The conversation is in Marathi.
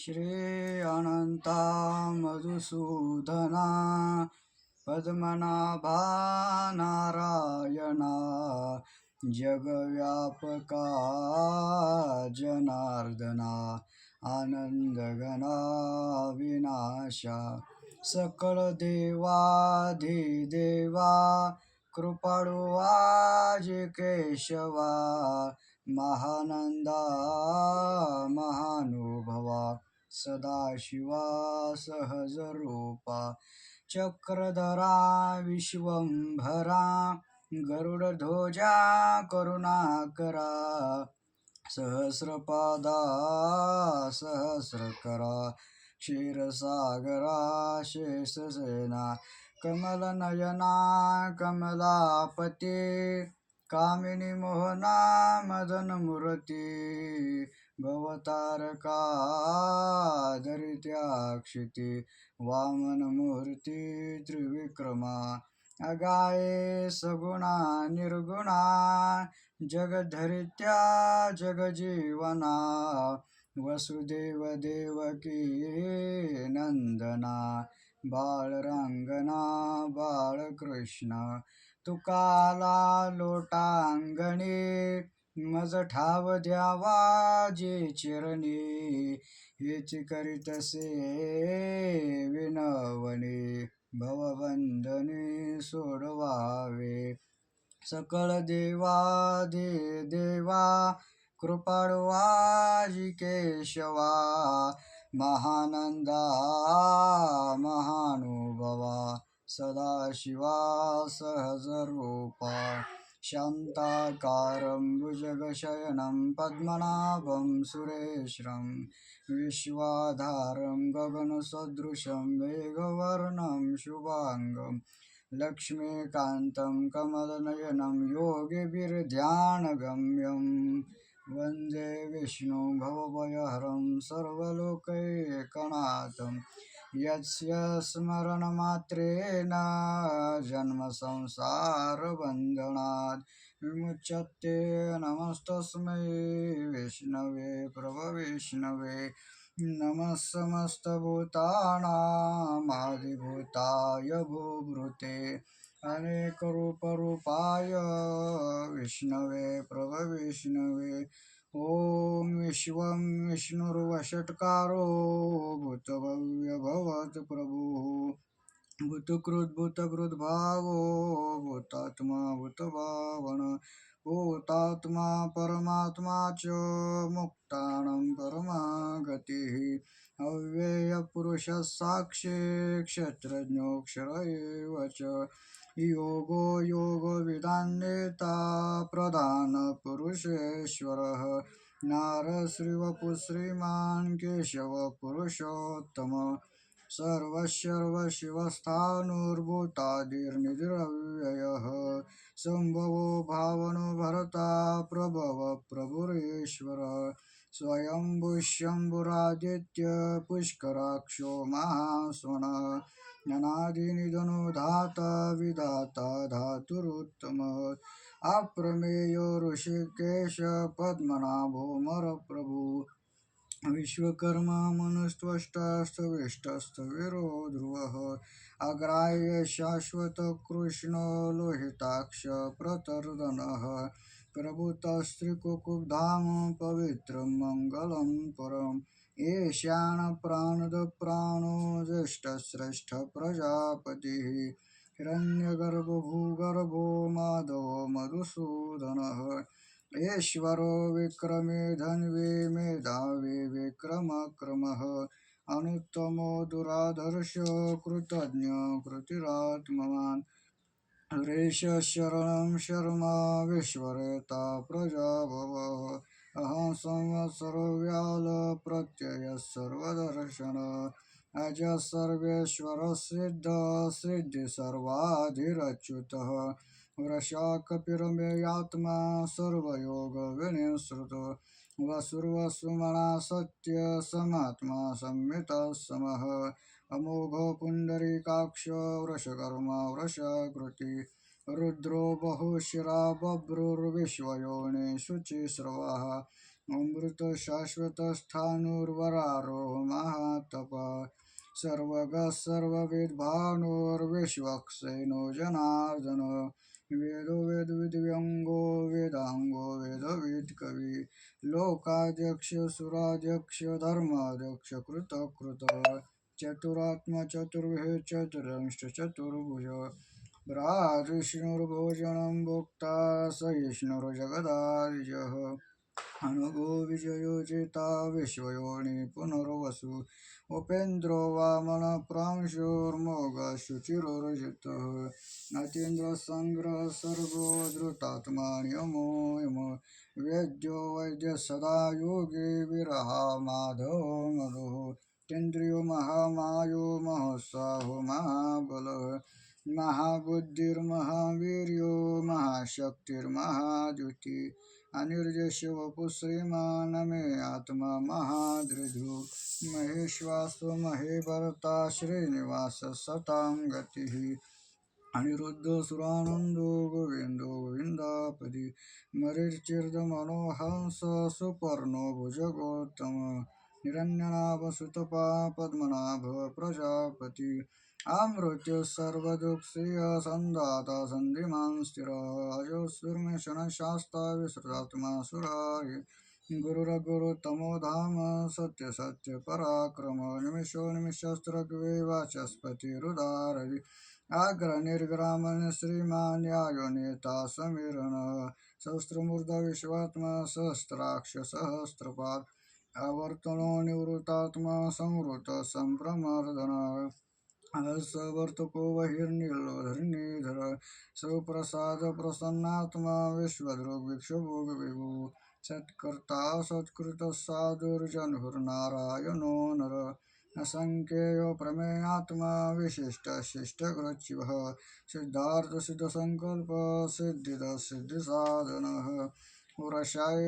श्री अनंता मधुसूदना पद्मनाभा नारायणा जगव्यापका जनार्दना आनंदगना विनाशा सकळ देवाधिदेवा कृपाळू केशवा महानंदा महानुभवा। सदाशिवा सहज रूपा चक्रधरा विश्वंभरा गरुडध्वजा करुणाकरा सहस्रपादा सहस्रकरा क्षीरसागरा शेषसेना कमलनयना कमलापती कामिनी मोहना मदनमूर्ती भवतारका दरित्याक्षिती वामनमूर्ती त्रिविक्रमा अगाये सगुणा निर्गुणा जगधरित्या जगजीवना वसुदेव देवकी नंदना बाळरांगना बाळकृष्ण तुकाला लोटांगणी मज ठाव द्यावा जे चिरणी हेच करीतसे विनवणे भवबंधने सोडवावे. सकळ देवा दे देवा कृपाळू केशवा महानंदा महानुभवा सदाशिवा सहजरूपा. शान्ताकारं भुजगशयनं पद्मनाभं सुरेश्वरं विश्वाधारं गगनसदृशं मेघवर्णं शुभाङ्गं लक्ष्मीकान्तं कमलनयनं योगिभिर्ध्यानगम्यम् वन्दे विष्णु भवभयहरं सर्वलोकैकनाथम् यस्य स्मरणमात्रेण जन्मसंसारबन्धनात् विमुच्यते। नमस्तस्मै विष्णवे प्रभविष्णवे नमः समस्तभूतानामादिभूताय भूभृते। अनेकरूपरूपाय विष्णवे प्रभविष्णवे ॐ विश्वं विष्णुर्वषट्कारो भूतभव्यभवत् प्रभुः। भूतकृद्भूतकृद्भावो भूतात्मा भूतभावन भूतात्मा परमात्मा च मुक्तानं परमागतिः। अव्ययपुरुषः साक्षी क्षत्रज्ञोऽक्षर एव च। योगो योगविदान्येता प्रधानपुरुषेश्वरः नारश्रीवपुश्रीमान् केशवपुरुषोत्तम। सर्वशर्वशिवस्थानुर्भूतादिर्निधिरव्ययः। सम्भवो भावनो भरता प्रभव प्रभुरेश्वर। स्वयम्भुशम्भुरादित्य पुष्कराक्षो महास्वनः अनादिनिधनो धाता विधाता धातुरुत्तमः। अप्रमेयो ऋषिकेश पद्मनाभो मरप्रभु विश्वकर्मा मनुस्त्वष्टस्तविष्टस्तविरो ध्रुवः अग्राह्य शाश्वतकृष्णो लोहिताक्ष प्रतर्दनः। प्रभुतस्त्रिकुकुब्धाम पवित्रं मङ्गलं परम्। ईशानप्राणदप्राणो ज्येष्ठश्रेष्ठप्रजापतिः हिरण्यगर्भभूगर्भो माधो मधुसूदनः। ईश्वरो विक्रमे धन्वी मेधावी विक्रमक्रमः। अनुत्तमो दुराधर्ष कृतज्ञ कृतिरात्मवान्। रेशशरणं शर्मा विश्वरेता प्रजाभवः। अहं संवत्सरव्याल प्रत्ययः सर्वदर्शन। अज सर्वेश्वर सिद्ध सिद्धि सर्वाधिरच्युतः। वृषाकपिरमेयात्मा सर्वयोगविनिःसृत। वसुर्वसुमना सत्य समात्मा समः। अमोघ पुण्डरीकाक्ष वृषकर्मा वृषकृति। रुद्रो बहुशिरा बभ्रुर्विश्वयोने शुचिस्रवः अमृतशाश्वतस्थाणुर्वरारो सर्वगः सर्वविद् जनार्दन। वेदो वेदविद्व्यङ्गो वेदाङ्गो वेदविद्कवि। लोकाध्यक्ष सुराध्यक्ष धर्माध्यक्ष कृतकृत चतुरात्मा चतुरंश्च चतुर्भुज विष्णुर्भोजनं भोक्ता स विष्णुर्जगदादिजः। अनुगो विश्वयोनि पुनर्वसु। उपेन्द्रो वामन प्रांशुर्मोगशुचिरुर्जितः अतीन्द्रसङ्ग्रह सर्गो धृतात्मान्यमो यम वेद्यो वैद्य सदा योगी विरहा माधव मधुः। केन्द्रियो महामायो महोत्साहो महाबलः। महाबुद्धिर्महावीर्यो महाशक्तिर्महाद्युती अनिर्देश्य वपु श्रीमान मे आत्मा महादृधु महेश्वास्वमहेभरता श्रीनिवास सतां गतिः अनिरुद्ध सुरानन्दो गोविन्दो गोविन्दापदि मरिर्चिर्दमनोहंस सुपर्णो भुजगोत्तम हिरण्यनाभ सुतपा पद्मनाभ प्रजापति अमृत्य सर्वदुःखिय सन्दाता सन्धिमान् स्थिरः। अजोऽसुर्मिशनशास्ता विसृतात्मा सुरारि गुरुरगुरुतमो धाम सत्य सत्य निमिषो निमिषस्त्रग्वे वाचस्पतिरुदारवि अग्रनिर्ग्रामन् श्रीमान्यायो नेता समीरण सहस्रमूर्धा विश्वात्मा सहस्राक्ष सहस्रपाद। निवृत्तात्मा संवृत सम्प्रमर्दन सवर्तको बहिर्निर्धरणीधर सुप्रसाद प्रसन्नात्मा विश्वदृग्विक्षभोगविभु सत्कर्ता सत्कृत साधुर्जन्हुर्नारायणो नर। असङ्ख्येयो प्रमेयात्मा विशिष्टशिष्टग्रचिवः सिद्धार्थसिद्धसङ्कल्प पुरशाय